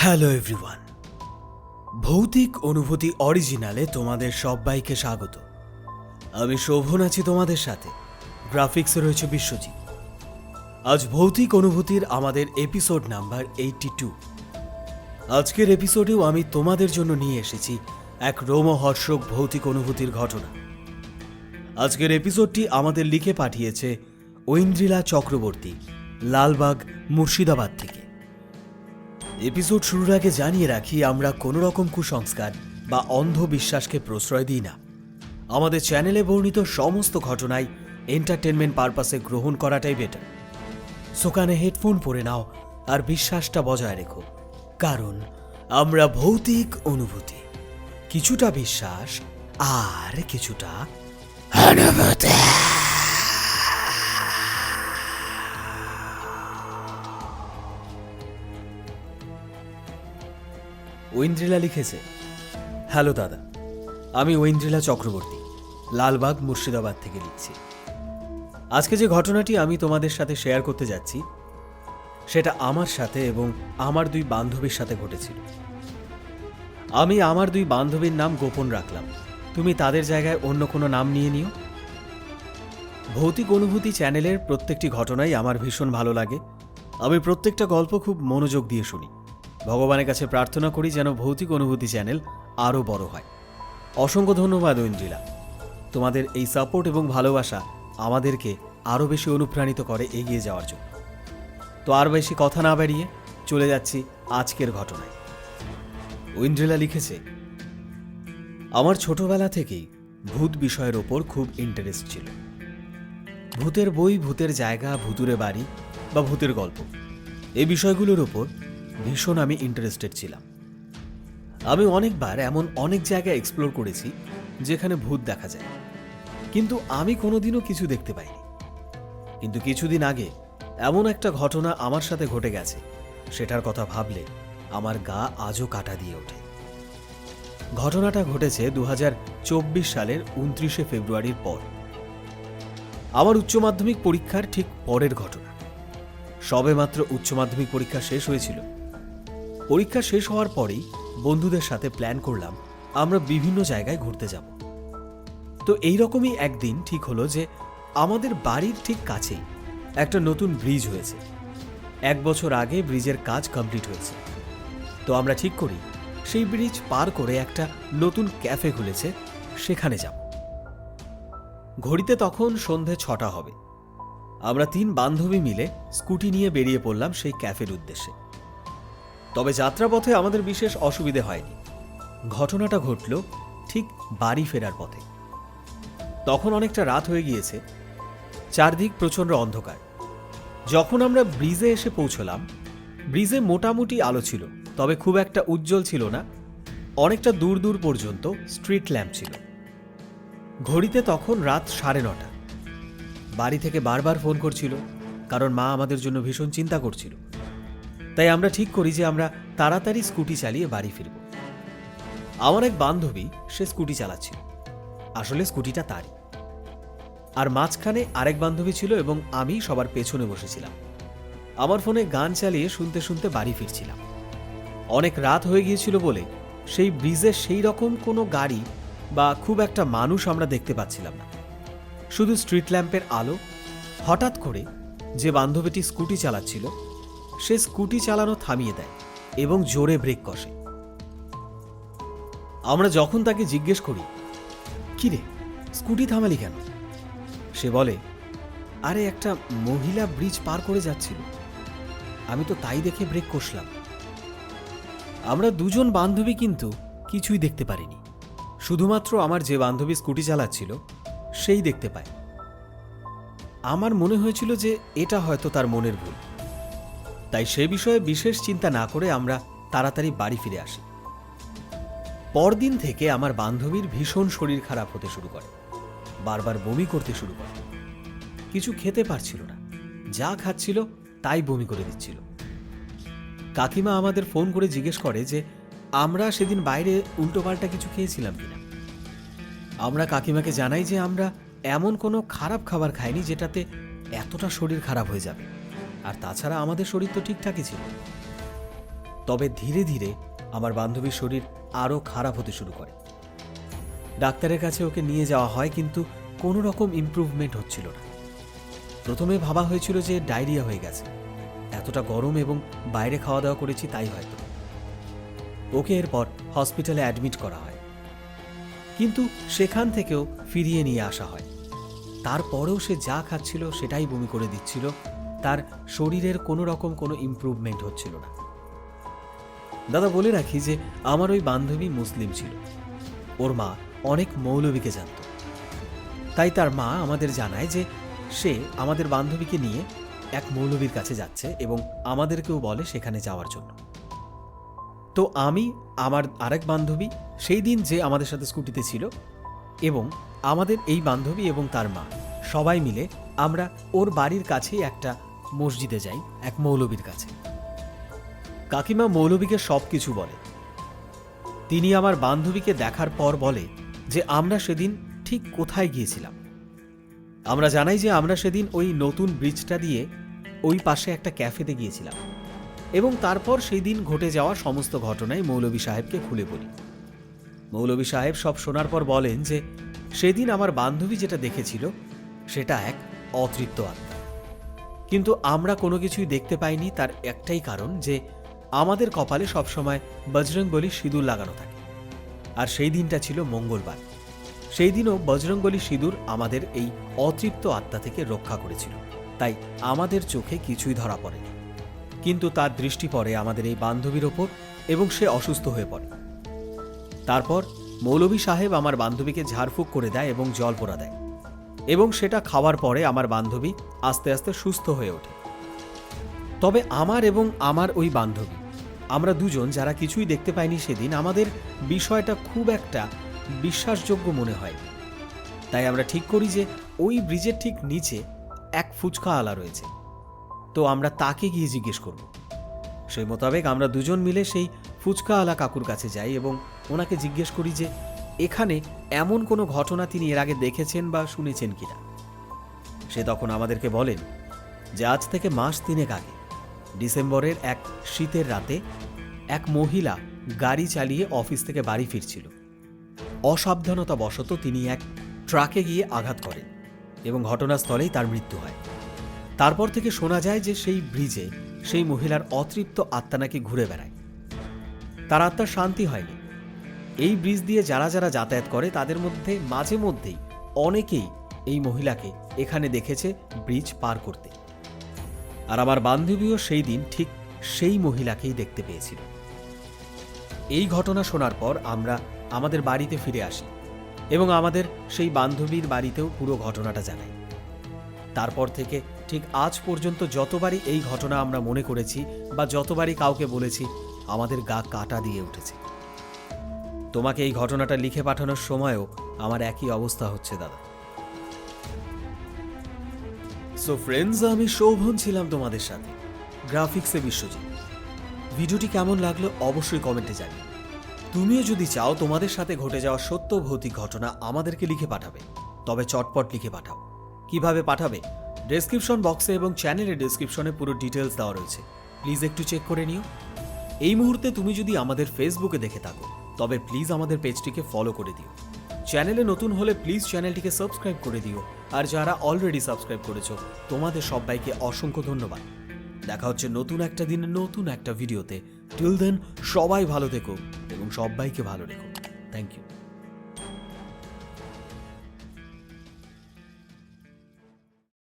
Hello everyone. ভৌতিক অনুভূতি অরিজিনালে তোমাদের সবাইকে স্বাগত। আমি শোভন আছি তোমাদের সাথে। গ্রাফিক্সে রয়েছে বিশ্বজিৎ। আজ ভৌতিক অনুভূতির আমাদের এপিসোড নাম্বার এইটটি টু আজকের এপিসোডেও আমি তোমাদের জন্য নিয়ে এসেছি এক রোমহর্ষক ভৌতিক অনুভূতির ঘটনা। আজকের এপিসোডটি আমাদের লিখে পাঠিয়েছে ঐন্দ্রিলা চক্রবর্তী, লালবাগ, মুর্শিদাবাদ থেকে। এপিসোড শুরুর আগে জানিয়ে রাখি, আমরা কোনো রকম কুসংস্কার বা অন্ধবিশ্বাসকে প্রশ্রয় দিই না। আমাদের চ্যানেলে বর্ণিত সমস্ত ঘটনাই এন্টারটেনমেন্ট পারপাসে গ্রহণ করাটাই বেটার সোকানে হেডফোন পরে নাও আর বিশ্বাসটা বজায় রেখো। কারণ আমরা ভৌতিক অনুভূতি। কিছুটা বিশ্বাস আর কিছুটা অনুভূতি ঐন্দ্রিলা লিখেছে। হ্যালো দাদা, আমি ঐন্দ্রিলা চক্রবর্তী, লালবাগ, মুর্শিদাবাদ থেকে লিখছি। আজকে যে ঘটনাটি আমি তোমাদের সাথে শেয়ার করতে যাচ্ছি, সেটা আমার সাথে এবং আমার দুই বান্ধবীর সাথে ঘটেছিল। আমি আমার দুই বান্ধবীর নাম গোপন রাখলাম। তুমি তাদের জায়গায় অন্য কোনো নাম নিয়ে নিও। ভৌতিক অনুভূতি চ্যানেলের প্রত্যেকটি ঘটনাই আমার ভীষণ ভালো লাগে। আমি প্রত্যেকটা গল্প খুব মনোযোগ দিয়ে শুনি। ভগবানের কাছে প্রার্থনা করি যেন ভৌতিক অনুভূতি চ্যানেল আরও বড় হয়। অসংখ্য ধন্যবাদ ঐন্দ্রিলা তোমাদের এই সাপোর্ট এবং ভালোবাসা আমাদেরকে আরও বেশি অনুপ্রাণিত করে এগিয়ে যাওয়ার জন্য। তো আর বেশি কথা না বাড়িয়ে চলে যাচ্ছি আজকের ঘটনায়। ঐন্দ্রিলা লিখেছে, আমার ছোটবেলা থেকেই ভূত বিষয়ের ওপর খুব ইন্টারেস্ট ছিল। ভূতের বই, ভূতের জায়গা, ভূতুরে বাড়ি বা ভূতের গল্প। এই বিষয়গুলোর ওপর ভীষণ আমি ইন্টারেস্টেড ছিলাম। আমি অনেকবার এমন অনেক জায়গায় এক্সপ্লোর করেছি, যেখানে ভূত দেখা যায়। কিন্তু আমি কোনোদিনও কিছু দেখতে পাইনি। কিন্তু কিছুদিন আগে এমন একটা ঘটনা আমার সাথে ঘটে গেছে, সেটার কথা ভাবলে আমার গা আজও কাটা দিয়ে ওঠে। ঘটনাটা ঘটেছে দু হাজার চব্বিশ সালের উনত্রিশে ফেব্রুয়ারির পর। আমার উচ্চ মাধ্যমিক পরীক্ষার ঠিক পরের ঘটনা। সবেমাত্র উচ্চ মাধ্যমিক পরীক্ষা শেষ হয়েছিল। পরীক্ষা শেষ হওয়ার পরেই বন্ধুদের সাথে প্ল্যান করলাম, আমরা বিভিন্ন জায়গায় ঘুরতে যাব। তো এই রকমই একদিন ঠিক হলো যে আমাদের বাড়ির ঠিক কাছেই একটা নতুন ব্রিজ হয়েছে। এক বছর আগে ব্রিজের কাজ কমপ্লিট হয়েছে। তো আমরা ঠিক করি, সেই ব্রিজ পার করে একটা নতুন ক্যাফে খুলেছে, সেখানে যাব। ঘড়িতে তখন সন্ধে ছটা হবে। আমরা তিন বান্ধবী মিলে স্কুটি নিয়ে বেরিয়ে পড়লাম সেই ক্যাফের উদ্দেশ্যে। তবে যাত্রাপথে আমাদের বিশেষ অসুবিধে হয়নি। ঘটনাটা ঘটল ঠিক বাড়ি ফেরার পথে। তখন অনেকটা রাত হয়ে গিয়েছে, চারদিক প্রচণ্ড অন্ধকার। যখন আমরা ব্রিজে এসে পৌঁছলাম, ব্রিজে মোটামুটি আলো ছিল, তবে খুব একটা উজ্জ্বল ছিল না, অনেকটা দূর দূর পর্যন্ত স্ট্রিট ল্যাম্প ছিল। ঘড়িতে তখন রাত সাড়ে নটা। বাড়ি থেকে বারবার ফোন করছিল, কারণ মা আমাদের জন্য ভীষণ চিন্তা করছিল। তাই আমরা ঠিক করি যে আমরা তাড়াতাড়ি স্কুটি চালিয়ে বাড়ি ফিরব। আমার এক বান্ধবী সে স্কুটি চালাচ্ছিল। আসলে স্কুটিটা তারই। আর মাঝখানে আরেক বান্ধবী ছিল এবং আমি সবার পেছনে বসেছিলাম। আমার ফোনে গান চালিয়ে শুনতে শুনতে বাড়ি ফিরছিলাম। অনেক রাত হয়ে গিয়েছিল বলে সেই ব্রিজে সেই রকম কোনো গাড়ি বা খুব একটা মানুষ আমরা দেখতে পাচ্ছিলাম না। শুধু স্ট্রিট ল্যাম্পের আলো। হঠাৎ করে যে বান্ধবীটি স্কুটি চালাচ্ছিল সে স্কুটি চালানো থামিয়ে দেয় এবং জোরে ব্রেক কষে। আমরা যখন তাকে জিজ্ঞেস করি, কিরে, স্কুটি থামালি কেন? সে বলে, আরে, একটা মহিলা ব্রিজ পার করে যাচ্ছিল। আমি তো তাই দেখে ব্রেক কষলাম। আমরা দুজন বান্ধবী কিন্তু কিছুই দেখতে পারিনি। শুধুমাত্র আমার যে বান্ধবী স্কুটি চালাচ্ছিল, সেই দেখতে পায়। আমার মনে হয়েছিল যে এটা হয়তো তার মনের ভুল। তাই সে বিষয়ে বিশেষ চিন্তা না করে আমরা তাড়াতাড়ি বাড়ি ফিরে আসি। পরদিন থেকে আমার বান্ধবীর ভীষণ শরীর খারাপ হতে শুরু করে। বারবার বমি করতে শুরু করে। কিছু খেতে পারছিল না। যা খাচ্ছিল তাই বমি করে দিচ্ছিল। কাকিমা আমাদের ফোন করে জিজ্ঞেস করে যে, আমরা সেদিন বাইরে উল্টোপাল্টা কিছু খেয়েছিলাম কিনা? আমরা কাকিমাকে জানাই যে আমরা এমন কোনো খারাপ খাবার খাইনি যেটাতে এতটা শরীর খারাপ হয়ে যাবে। আর তাছাড়া আমাদের শরীর তো ঠিকঠাকই ছিল। তবে ধীরে ধীরে আমার বান্ধবীর শরীর আরও খারাপ হতে শুরু করে। ডাক্তারের কাছে ওকে নিয়ে যাওয়া হয়, কিন্তু কোনো রকম ইমপ্রুভমেন্ট হচ্ছিল না। প্রথমে ভাবা হয়েছিল যে ডায়রিয়া হয়ে গেছে। এতটা গরম এবং বাইরে খাওয়া দাওয়া করেছি তাই হয়তো। ওকে এরপর হসপিটালে অ্যাডমিট করা হয়। কিন্তু সেখান থেকেও ফিরিয়ে নিয়ে আসা হয়। তারপরেও সে যা খাচ্ছিল সেটাই বমি করে দিচ্ছিল তার শরীরের কোনো রকম কোনো ইমপ্রুভমেন্ট হচ্ছিল না। দাদা বলে রাখি যে, আমার ওই বান্ধবী মুসলিম ছিল। ওর মা অনেক মৌলবীকে জানত। তাই তার মা আমাদের জানায় যে, সে আমাদের বান্ধবীকে নিয়ে এক মৌলবীর কাছে যাচ্ছে এবং আমাদেরকেও বলে সেখানে যাওয়ার জন্য। তো আমি, আমার আরেক বান্ধবী সেই দিন যে আমাদের সাথে স্কুটিতে ছিল এবং আমাদের এই বান্ধবী এবং তার মা সবাই মিলে আমরা ওর বাড়ির কাছেই একটা মসজিদে যাই এক মৌলবীর কাছে। কাকিমা মৌলবীকে সব কিছু বলে। তিনি আমার বান্ধবীকে দেখার পর বলে যে আমরা সেদিন ঠিক কোথায় গিয়েছিলাম। আমরা জানাই যে আমরা সেদিন ওই নতুন ব্রিজটা দিয়ে ওই পাশে একটা ক্যাফেতে গিয়েছিলাম এবং তারপর সেই দিন ঘটে যাওয়া সমস্ত ঘটনায় মৌলবী সাহেবকে খুলে বলি। মৌলবী সাহেব সব শোনার পর বলেন যে সেদিন আমার বান্ধবী যেটা দেখেছিল সেটা এক অতৃপ্ত আত্মা। কিন্তু আমরা কোনো কিছুই দেখতে পাইনি তার একটাই কারণ যে আমাদের কপালে সবসময় বজরং সিঁদুর লাগানো থাকে। আর সেই দিনটা ছিল মঙ্গলবার। সেই দিনও বজরংবলী সিঁদুর আমাদের এই অতৃপ্ত আত্মা থেকে রক্ষা করেছিল। তাই আমাদের চোখে কিছুই ধরা পড়েনি। কিন্তু তার দৃষ্টি পড়ে আমাদের এই বান্ধবীর ওপর এবং সে অসুস্থ হয়ে পড়ে। তারপর মৌলভী সাহেব আমার বান্ধবীকে ঝাড়ফুঁক করে দেয় এবং জল পোড়া দেয়। এবং সেটা খাওয়ার পরে আমার বান্ধবী আস্তে আস্তে সুস্থ হয়ে ওঠে। তবে আমার এবং আমার ওই বান্ধবী, আমরা দুজন যারা কিছুই দেখতে পাইনি সেদিন, আমাদের বিষয়টা খুব একটা বিশ্বাসযোগ্য মনে হয় তাই আমরা ঠিক করি যে ওই ব্রিজের ঠিক নিচে এক ফুচকা আলা রয়েছে। তো আমরা তাকে গিয়ে জিজ্ঞেস করব। সেই মোতাবেক আমরা দুজন মিলে সেই ফুচকা আলা কাকুর কাছে যাই এবং ওনাকে জিজ্ঞেস করি যে এখানে এমন কোনো ঘটনা তিনি এর আগে দেখেছেন বা শুনেছেন কিনা? সে তখন আমাদেরকে বলেন যে আজ থেকে মাস তিনেক আগে, ডিসেম্বরের এক শীতের রাতে এক মহিলা গাড়ি চালিয়ে অফিস থেকে বাড়ি ফিরছিল। অসাবধানতা বশত তিনি এক ট্রাকে গিয়ে আঘাত করেন এবং ঘটনাস্থলেই তার মৃত্যু হয়। তারপর থেকে শোনা যায় যে সেই ব্রিজে সেই মহিলার অতৃপ্ত আত্মা নাকি ঘুরে বেড়ায়। তার আত্মার শান্তি হয়নি। এই ব্রিজ দিয়ে যারা যারা যাতায়াত করে, তাদের মধ্যে মাঝে মধ্যেই অনেকেই এই মহিলাকে এখানে দেখেছে ব্রিজ পার করতে। আর আমার বান্ধবীও সেই দিন ঠিক সেই মহিলাকেই দেখতে পেয়েছিল। এই ঘটনা শোনার পর আমরা আমাদের বাড়িতে ফিরে আসি এবং আমাদের সেই বান্ধবীর বাড়িতেও পুরো ঘটনাটা জানাই। তারপর থেকে ঠিক আজ পর্যন্ত যতবারই এই ঘটনা আমরা মনে করেছি বা যতবারই কাউকে বলেছি, আমাদের গা কাটা দিয়ে উঠেছে। তোমাকে এই ঘটনাটা লিখে পাঠানোর সময়ও আমার একই অবস্থা হচ্ছে, দাদা। সো ফ্রেন্ডস আমি শোভন ছিলাম তোমাদের সাথে। গ্রাফিক্সে বিশ্বজিৎ। ভিডিওটি কেমন লাগল অবশ্যই কমেন্টে জানিও। তুমিও যদি চাও তোমাদের সাথে ঘটে যাওয়া সত্য ভৌতিক ঘটনা আমাদেরকে লিখে পাঠাবে, তবে চটপট লিখে পাঠাও। কীভাবে পাঠাবে? ডেসক্রিপশন বক্সে এবং চ্যানেলের ডেসক্রিপশনে পুরো ডিটেলস দেওয়া রয়েছে। প্লিজ একটু চেক করে নিও। এই মুহূর্তে তুমি যদি আমাদের ফেসবুকে দেখে থাকো তবে প্লিজ আমাদের পেজটিকে ফলো করে দিও। চ্যানেলে নতুন হলে প্লিজ চ্যানেলটিকে সাবস্ক্রাইব করে দিও। আর যারা অলরেডি সাবস্ক্রাইব করেছ, তোমাদের সবাইকে অসংখ্য ধন্যবাদ। দেখা হচ্ছে নতুন একটা দিনে, নতুন একটা ভিডিওতে টিল দেন সবাই ভালো থেকো এবং সবাইকে ভালো রেখো। Thank you